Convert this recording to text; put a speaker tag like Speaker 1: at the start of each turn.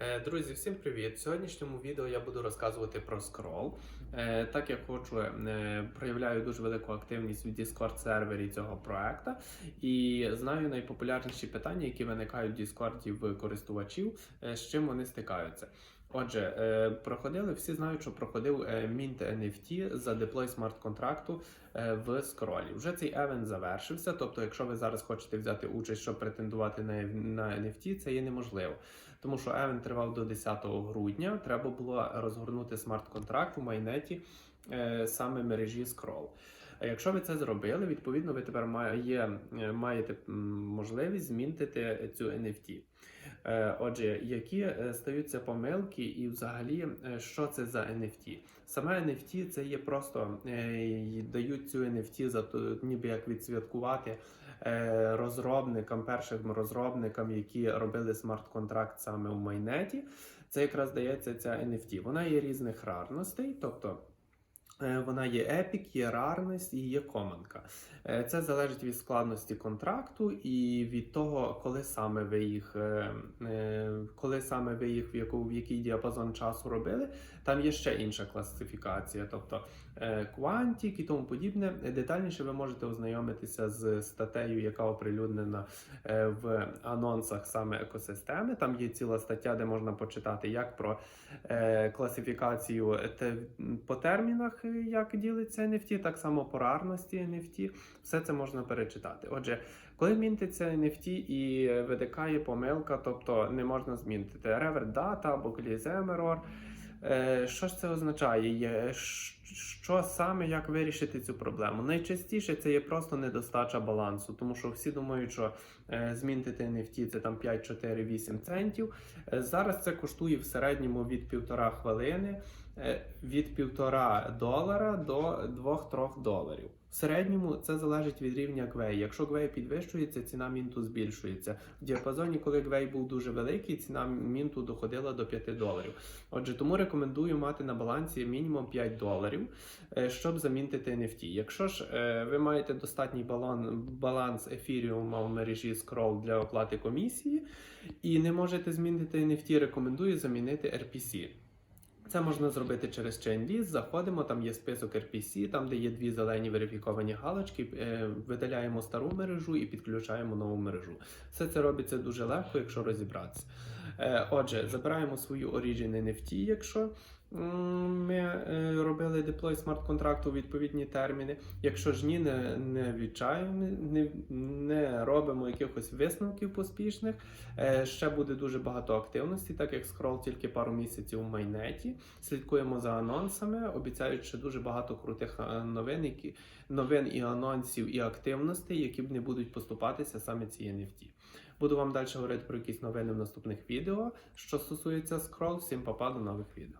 Speaker 1: Е, Друзі, всім привіт! В сьогоднішньому відео я буду розказувати про скрол. Е, Так як хочу, е, проявляю дуже велику активність в Discord сервері цього проекту і знаю найпопулярніші питання, які виникають в Discord в користувачів, з чим вони стикаються. Отже, е, проходили, всі знають, що проходив е, Mint NFT за деплой смарт-контракту е, в скролі. Вже цей евент завершився. Тобто, якщо ви зараз хочете взяти участь, щоб претендувати на, NFT, це є неможливо. Тому що евент тривав до 10 грудня. Треба було розгорнути смарт-контракт у майнеті саме мережі Scroll. А якщо ви це зробили, відповідно, ви тепер має, е, маєте можливість змінити цю NFT. Е, Отже, які е, стаються помилки, і взагалі, що це за NFT? Саме NFT це є просто дають цю NFT за то, ніби як відсвяткувати розробникам, першим розробникам, які робили смарт-контракт саме у майнеті. Це якраз дається ця NFT. Вона є різних рарностей, тобто. Е, Вона є епік, є рарність і є команка. Е, Це залежить від складності контракту і від того, коли саме ви їх, е, коли саме ви їх в, яку, в який діапазон часу робили. Там є ще інша класифікація, тобто квантік і тому подібне. Детальніше ви можете ознайомитися з статтею, яка оприлюднена в анонсах саме екосистеми. Там є ціла стаття, де можна почитати як про класифікацію по термінах, як ділиться NFT, так само по рарності NFT. Все це можна перечитати. Отже, коли мінтиться NFT і виникає помилка, тобто не можна змінити revert data або Glisem error, Е, Що ж це означає? Що саме як вирішити цю проблему? Найчастіше це є просто недостача балансу, тому що всі думають, що е, змінити NFT це там 5, 4, 8 центів. Е, Зараз це коштує в середньому від півтора хвилини, від півтора долара до 2-3 доларів. В середньому це залежить від рівня Гвей. Якщо Гвей підвищується, ціна мінту збільшується. В діапазоні, коли Гвей був дуже великий, ціна мінту доходила до 5 доларів. Отже, тому рекомендую мати на балансі мінімум 5 доларів, е, щоб замінити NFT. Якщо ж е, ви маєте достатній балон, баланс ефіріума в мережі Scroll для оплати комісії і не можете змінити NFT, рекомендую замінити RPC. Це можна зробити через ChainList. Заходимо, там є список RPC, там де є дві зелені верифіковані галочки. е, Видаляємо стару мережу і підключаємо нову мережу. Все це робиться дуже легко, якщо розібратися. Е, Отже, забираємо свою Origin NFT, якщо ми е, робили деплой смарт-контракту у відповідні терміни. Якщо ж ні, не, не відчаємо, не, не робимо якихось висновків поспішних. Е, Ще буде дуже багато активності, так як скрол тільки пару місяців у майнеті. Слідкуємо за анонсами. Обіцяють ще дуже багато крутих новин, які новин і анонсів і активностей, які не будуть поступатися саме ці NFT. Буду вам далі говорити про якісь новини в наступних відео. Що стосується скрол, всім попаду нових відео.